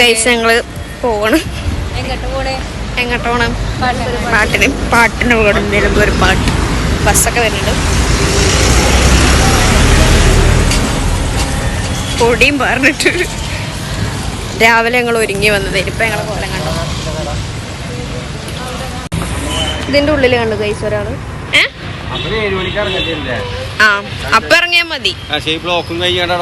Guys ഞങ്ങൾ പോവണം. എങ്ങോട്ട് പോണേ? എങ്ങോട്ട് പോണം? പാട്ട്. പാട്ടിന്. പാട്ടിന് പോകണം വരുമ്പോ ഒരു പാട്ട്. ബസ്സൊക്കെ വരുന്നുണ്ട്. പൊടിയും പറഞ്ഞിട്ട് രാവിലെ ഞങ്ങൾ ഒരുങ്ങി വന്നത്. ഇപ്പൊ ഞങ്ങളെ കോലം കണ്ടോ? ഇതിന്റെ ഉള്ളിൽ കണ്ടു ഗൈസ് ഒരാൾ. ഏഴ് മണിക്ക് ഇറങ്ങത്തില്ലേ? ആ അപ്പൊ ഇറങ്ങിയാ മതി. ബ്ലോക്കും കഴിഞ്ഞാണ്ട്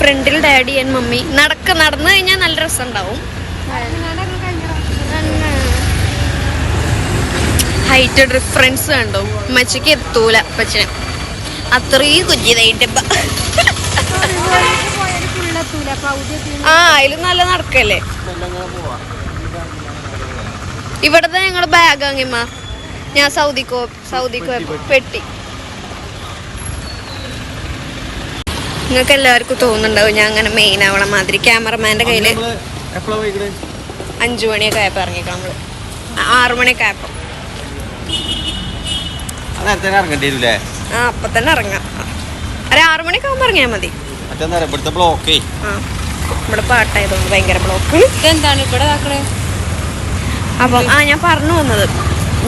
ഫ്രണ്ടിൽ ഡാഡി ആൻഡ് മമ്മി. നടക്ക നടന്നു കഴിഞ്ഞാൽ നല്ല രസം ഉണ്ടാവും ഹൈറ്റ് ഡിഫറൻസ് കണ്ടോ മച്ചയ്ക്ക് എത്തൂല അപ്പച്ചന്. അത്രയും കുഞ്ഞിതായിട്ട് ആ അതിലും നല്ല നടക്കല്ലേ? ഇവിടത്തെ ഞങ്ങൾ ബാഗ് വാങ്ങിമ്മ ഞാൻ സൗദിക്കോ സൗദിക്കോ പെട്ടി. നിങ്ങൾക്ക് എല്ലാവർക്കും തോന്നുന്നുണ്ടാവും. ഞാൻ അങ്ങനെ മെയിൻ ആവണ മാതിരി. ക്യാമറമാന്റെ കയ്യിൽ എപ്പോഴാ പോയിക്കണേ? അഞ്ചു മണിയൊക്കെ ആയപ്പോ ഇറങ്ങിക്കാം നമ്മൾ ആറു മണിയൊക്കെ ആയപ്പോ. അത് നേരത്തെ ഇറങ്ങേണ്ടി വരൂലേ ആ അപ്പൊ തന്നെ ഇറങ്ങാം. ഒരു ആറു മണിയൊക്കെ ആകുമ്പോ ഇറങ്ങിയാ മതി. ഇവിടെ പാട്ടായതുകൊണ്ട് ഭയങ്കര ബ്ലോക്ക് ഇതെന്താണ് ഇവിടെ അപ്പൊ ആ ഞാൻ പറഞ്ഞു വന്നത്.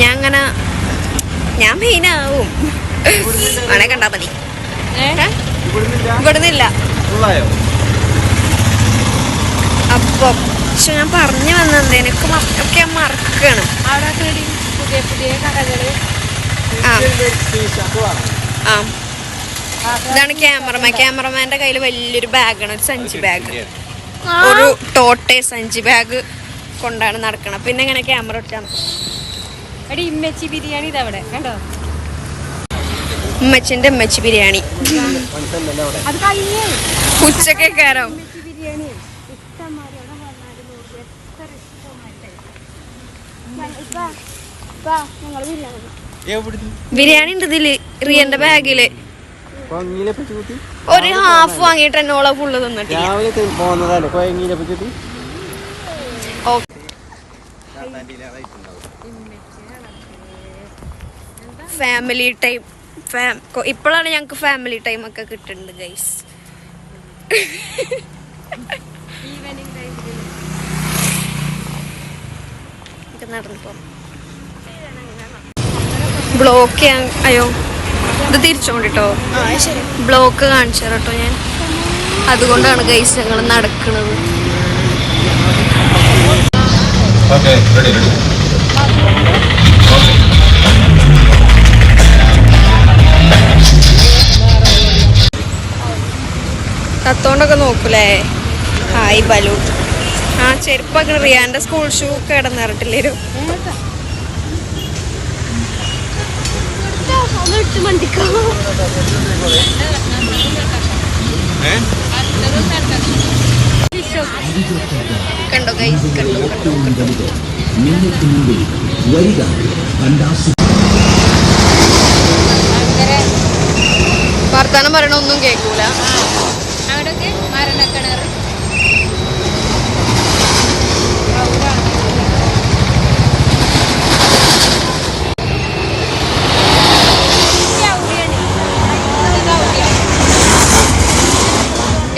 ഞാൻ അങ്ങനെ ഞാൻ മെയിൻ ആവും. ആണെ കണ്ടാ മതി. ഏ? ഇവിടുന്നില്ല? അപ്പൊ പക്ഷെ ഞാൻ പറഞ്ഞു വന്നത് എനിക്ക് ഒക്കെ ഞാൻ മറക്കണം അവിടെ പുതിയ പുതിയ കടകൾ ആ. ഇതാണ് ക്യാമറമാൻ. ക്യാമറമാന്റെ കയ്യിൽ വലിയൊരു ബാഗാണ് ഒരു സഞ്ചി ബാഗ്. ഒരു ടോട്ടെ സഞ്ചി ബാഗ് കൊണ്ടാണ് നടക്കണം പിന്നെ ഇങ്ങനെ ക്യാമറ ഇട്ടാണ് എടി ഇമ്മച്ചി ബിരിയാണി ഇതവിടെ. കണ്ടോ? ഉമ്മച്ചിന്റെ ഉമ്മച്ചി ബിരിയാണി. ഉച്ചയ്ക്ക് കയറാം ബിരിയാണി ഉണ്ട് ഇതിൽ റിയന്റെ ബാഗിൽ. ഒരു ഹാഫ് വാങ്ങിട്ട് എന്നോളെ ഫുള്ള് തിന്നിട്ട്. ഫാമിലി തി- ടൈം ഇപ്പോഴാണ് ഞങ്ങൾക്ക് ഫാമിലി ടൈം ഒക്കെ കിട്ടുന്നുണ്ട് ഗൈസ് നടന്നു പോകാം ബ്ലോക്ക് അയ്യോ ഇത് തിരിച്ചോണ്ടിട്ടോ? ബ്ലോക്ക് കാണിച്ചു കേട്ടോ ഞാൻ. അതുകൊണ്ടാണ് ഗൈസ് ഞങ്ങൾ നടക്കുന്നത് ഓക്കെ റെഡി റെഡി തത്തോണ്ടൊക്കെ നോക്കൂലേ? ഹായ് ബലു. ആ ചെരുപ്പൊക്കെ റിയാന്റെ സ്കൂൾ ഷൂ കിടന്നിറട്ടില്ലേരും കണ്ടാസു അങ്ങനെ വർത്താനം പറയണ ഒന്നും കേൾക്കൂല. അവിടെയൊക്കെ മരണക്കിണർ.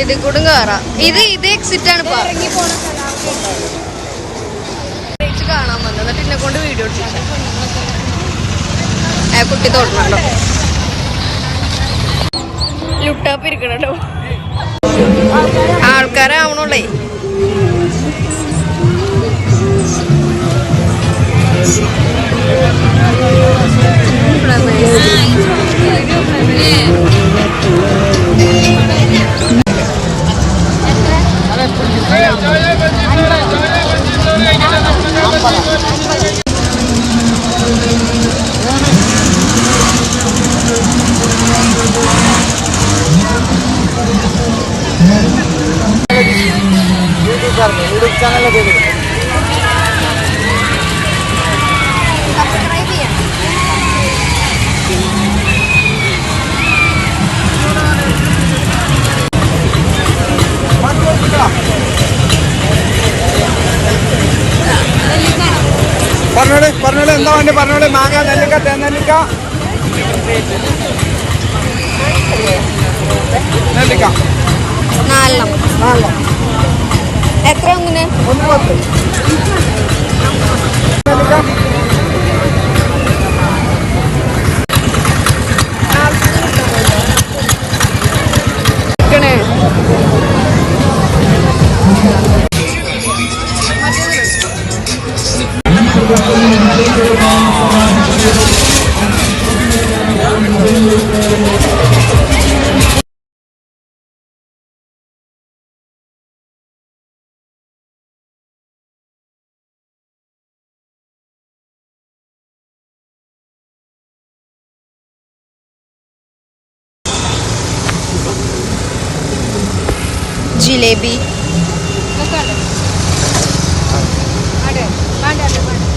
ഇത് കൂടും കയറാം ഇത് ഇത് എക്സിറ്റ് ആണ് ഇപ്പൊ. ഇറങ്ങി പോണ കാണാൻ വന്നത് എന്നിട്ട് എന്നെ കൊണ്ട് വീഡിയോ ആ കുട്ടി തൊടണല്ലോ ലുട്ടാപ്പ് Okay. പറഞ്ഞോളെ പറഞ്ഞോളൂ. എന്താ വേണ്ടി പറഞ്ഞോളൂ. മാങ്ങ നെല്ലിക്ക തേനെല്ലിക്ക What? Jalebi.